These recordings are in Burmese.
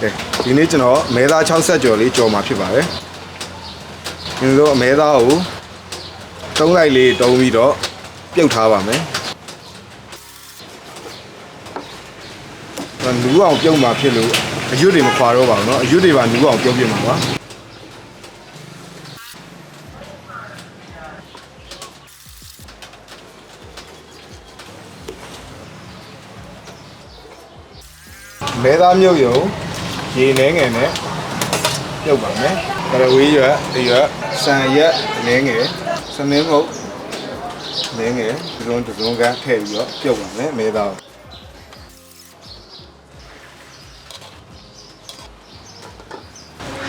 ကဲဒီနေ့ကျွန်တော်အမဲသား60ကျော်လေးကြော်มาဖြစ်ပါတယ်ဒီလိုအမဲသားကိုတုံးလိုက်လေးတုံးပြီးတော့ပြုတ်ထားပါမယ်နူးအောင်ပြုတ်มาဖြစ်လို့အရွတ်တွေမခွာတော့ပါဘူးเนาะအရွတ်တွေပါနူးအောင်ပြုတ်ပြမှာပါမဲသားမြုပ်ယုံ ရေနှဲငယ်နဲ့ပြုတ်ပါမယ်ကရဝေးရွက်အရွက်ဆန်ရက်နှဲငယ်စနင်းမုတ်နှဲငယ်ဒီလိုဒီလိုကထည့်ပြီးတော့ပြုတ်ပါမယ်မဲသားကို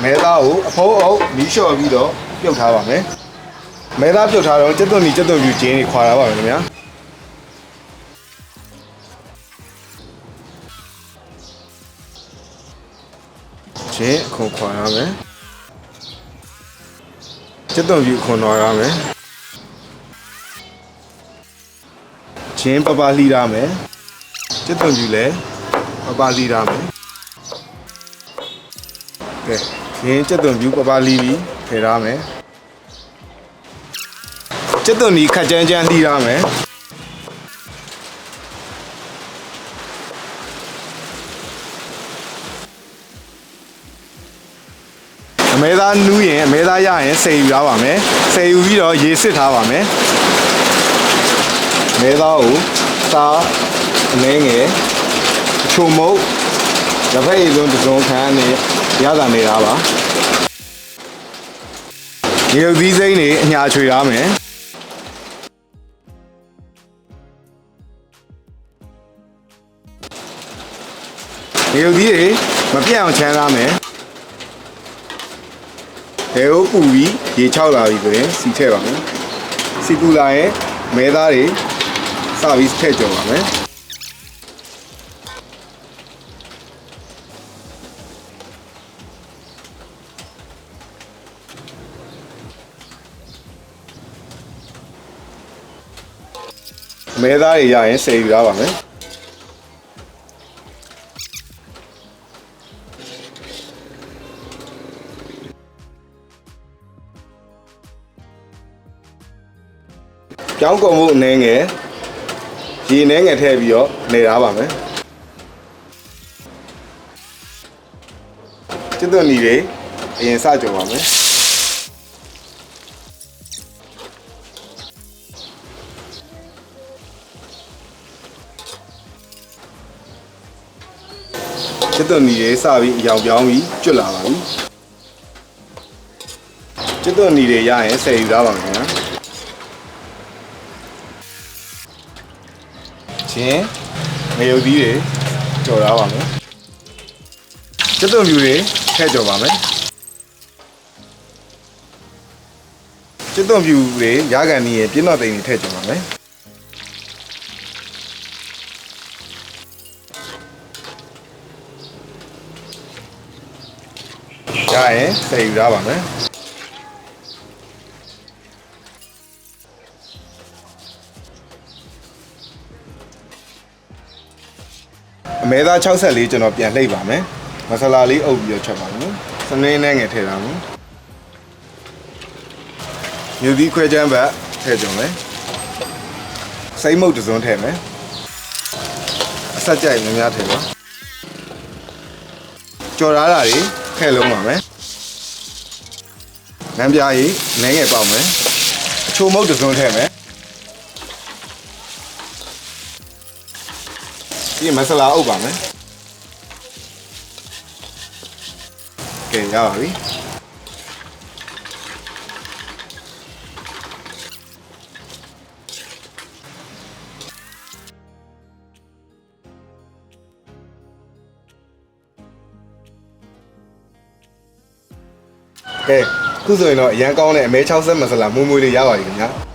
မဲသားကိုအဖိုးအုပ်မီးလျှော်ပြီးတော့ပြုတ်ထားပါမယ်မဲသားပြုတ်ထားတော့ကျက်သွန်မီကျက်သွန်ပြူကျင်းတွေခွာထားပါမယ်ခင်ဗျာ ကျင်းအခုခွာရမယ်ကျက်သွန်ပြူခွန်တော်ရမယ်ကျင်းပပလှီးရမယ်ကျက်သွန်ပြူလည်းပပလှီးရမယ်ကဲရင်းကျက်သွန်ပြူပပလီးပြီးထည့်ထားမယ်ကျက်သွန်ဒီခက်ကြမ်းကြမ်းလှီးထားမယ် အမဲသားနူးရင်အမဲသားရရင်စိတ်ယူထားပါမယ်စိတ်ယူပြီးတော့ရေစစ်ထားပါမယ်အမဲသားကိုစားအနှဲငယ်အချိုမုတ်တစ်ဖက်ရည်လုံးတစ်စုံခန်းနဲ့ရတာနေတာပါရေုပ်သီးစိမ့်တွေအညာချွေထားမယ်ရေုပ်သီးတွေမပြတ်အောင်ချမ်းသားမယ် ဒေကိုပူပြီးရေချောက်လာပြီဆိုရင်စီထည့်ပါမယ်စီပူလာရင်မဲသားတွေစပြီးထည့်ကြော်ပါမယ်မဲသားတွေရရင်စိတ်ယူရပါမယ် ကြောင်းကုန်မှုအနေငယ်ရေနှဲငယ်ထည့်ပြီးတော့နေထားပါမယ်ကျွတ်သွန်ညီတွေအရင်စကြော်ပါမယ်ကျက်သွန်နီတွေစပြီးအယောင်ပြောင်းပြီးကျွတ်လာပါပြီကျက်သွန်နီတွေရရင်ဆယ်ယူထားပါမယ်ခင်ဗျာ ချင်းငရုတ်သီးတွေကြော်ထားပါမယ်ကျက်သွန်ပြူတွေထည့်ကြော်ပါမယ်ကျက်သွန်ပြူတွေရကန်နီးရဲ့ပြင်းတော့တိန်တွေထည့်ကြော်ပါမယ်ရရင်ဆယ်ယူထားပါမယ် မဲသား64ကျွန်တော်ပြန်လှိပ်ပါမယ်မဆလာလေးအုပ်ပြီးတော့ချက်ပါမယ်စနေနဲ့ငယ်ထည့်ထားမယ်မြူသီးခွဲချမ်းဘတ်ထည့်ကြုံမယ်စိမ့်မုတ်တစ်စုံထည့်မယ်အဆက်ကြိုက်များများထည့်ပါကြော်ရတာတွေထည့်လုံးပါမယ်နမ်းပြားကြီးနဲငယ်ပေါက်မယ်အချိုမုတ်တစ်စုံထည့်မယ် ဒီမဆလာအုပ်ပါမယ်ကဲရပါပြီကဲခုဆိုရင်တော့အရန်ကောင်းတဲ့အမဲ60မဆလာမွေးမွေးလေးရပါပြီခင်ဗျာ